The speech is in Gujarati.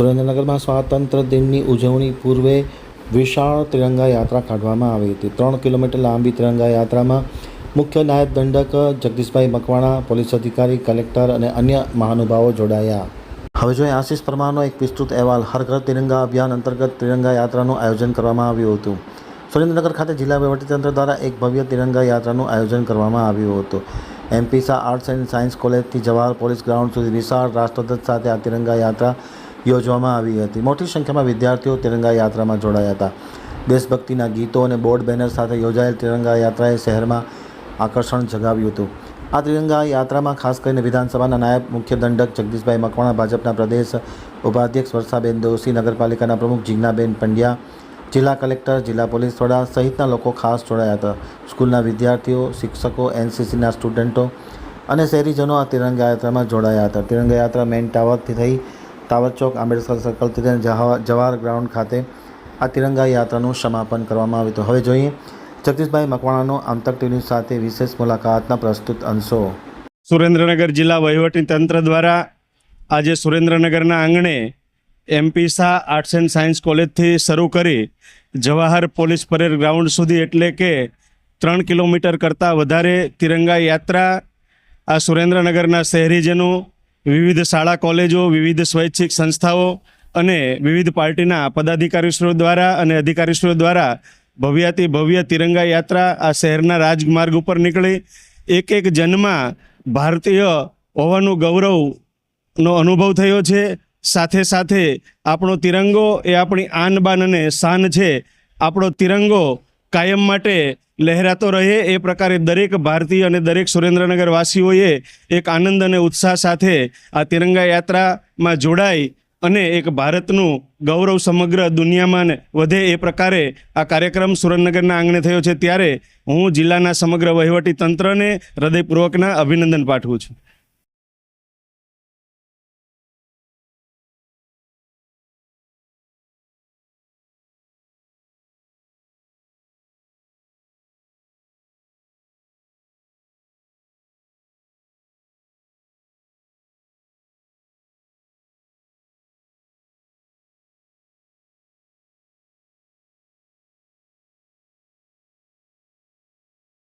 સુરેન્દ્રનગરમાં સ્વાતંત્ર્ય દિનની ઉજવણી પૂર્વે વિશાળ તિરંગા યાત્રા કાઢવામાં આવી હતી. ત્રણ કિલોમીટર લાંબી તિરંગા યાત્રામાં મુખ્ય નાયબ દંડક જગદીશભાઈ મકવાણા, પોલીસ અધિકારી, કલેક્ટર અને અન્ય મહાનુભાવો જોડાયા. હવે જોઈએ આશીષ પરમારનો એક વિસ્તૃત અહેવાલ. હર ઘર તિરંગા અભિયાન અંતર્ગત તિરંગા યાત્રાનું આયોજન કરવામાં આવ્યું હતું. સુરેન્દ્રનગર ખાતે જિલ્લા વહીવટીતંત્ર દ્વારા એક ભવ્ય તિરંગા યાત્રાનું આયોજન કરવામાં આવ્યું હતું. એમપીસા આર્ટ્સ એન્ડ સાયન્સ કોલેજથી જવાહર પોલીસ ગ્રાઉન્ડ સુધી વિશાળ રાષ્ટ્રધ્વજ સાથે આ તિરંગા યાત્રા યોજવામાં આવી હતી. મોટી સંખ્યામાં વિદ્યાર્થીઓ તિરંગા યાત્રામાં જોડાયા હતા. દેશભક્તિના ગીતો અને બોર્ડ બેનર સાથે યોજાયેલ તિરંગા યાત્રાએ શહેરમાં આકર્ષણ જગાવ્યું હતું. આ તિરંગા યાત્રામાં ખાસ કરીને વિધાનસભાના નાયબ મુખ્ય દંડક જગદીશભાઈ મકવાણા, ભાજપના પ્રદેશ ઉપાધ્યક્ષ વર્ષાબેન દોશી, નગરપાલિકાના પ્રમુખ જીજ્ઞાબેન પંડ્યા, જિલ્લા કલેક્ટર, જિલ્લા પોલીસ વડા સહિતના લોકો ખાસ જોડાયા હતા. સ્કૂલના વિદ્યાર્થીઓ, શિક્ષકો, એનસીસીના સ્ટુડન્ટો અને શહેરીજનો આ તિરંગા યાત્રામાં જોડાયા હતા. તિરંગા યાત્રા મેઇન ટાવરથી થઈ ટાવર ચોક, આંબેડકર સર્કલથી જવા- જવાહર ગ્રાઉન્ડ ખાતે આ તિરંગા યાત્રાનું સમાપન કરવામાં આવ્યું હતું. હવે જોઈએ જગદીશભાઈ મકવાણાનો આમતક ટીવી સાથે વિશેષ મુલાકાતના પ્રસ્તુત અંશો. સુરેન્દ્રનગર જિલ્લા વહીવટી તંત્ર દ્વારા આજે સુરેન્દ્રનગરના આંગણે MP Shah arts and science કોલેજથી શરૂ કરી જવાહર પોલીસ પરેડ ગ્રાઉન્ડ સુધી એટલે કે ત્રણ કિલોમીટર કરતાં વધારે તિરંગા યાત્રા આ સુરેન્દ્રનગરના શહેરીજનો વિવિધ શાળા, કોલેજો, વિવિધ સ્વૈચ્છિક સંસ્થાઓ અને વિવિધ પાર્ટીના પદાધિકારીશ્રીઓ દ્વારા અને અધિકારીશ્રીઓ દ્વારા ભવ્યાતિ ભવ્ય તિરંગા યાત્રા આ શહેરના રાજમાર્ગ ઉપર નીકળી. એક એક જન્મમાં ભારતીય હોવાનું ગૌરવનો અનુભવ થયો છે. સાથે સાથે આપણો તિરંગો એ આપણી આન બાન અને શાન છે. આપણો તિરંગો કાયમ માટે લહેરાતો રહે એ પ્રકારે દરેક ભારતીય અને દરેક સુરેન્દ્રનગર વાસીઓએ એક આનંદ અને ઉત્સાહ સાથે આ તિરંગા યાત્રામાં જોડાઈ અને એક ભારતનું ગૌરવ સમગ્ર દુનિયામાં વધે એ પ્રકારે આ કાર્યક્રમ સુરેન્દ્રનગરના આંગણે થયો છે. ત્યારે હું જિલ્લાના સમગ્ર વહીવટી તંત્રને હૃદયપૂર્વકના અભિનંદન પાઠવું છું.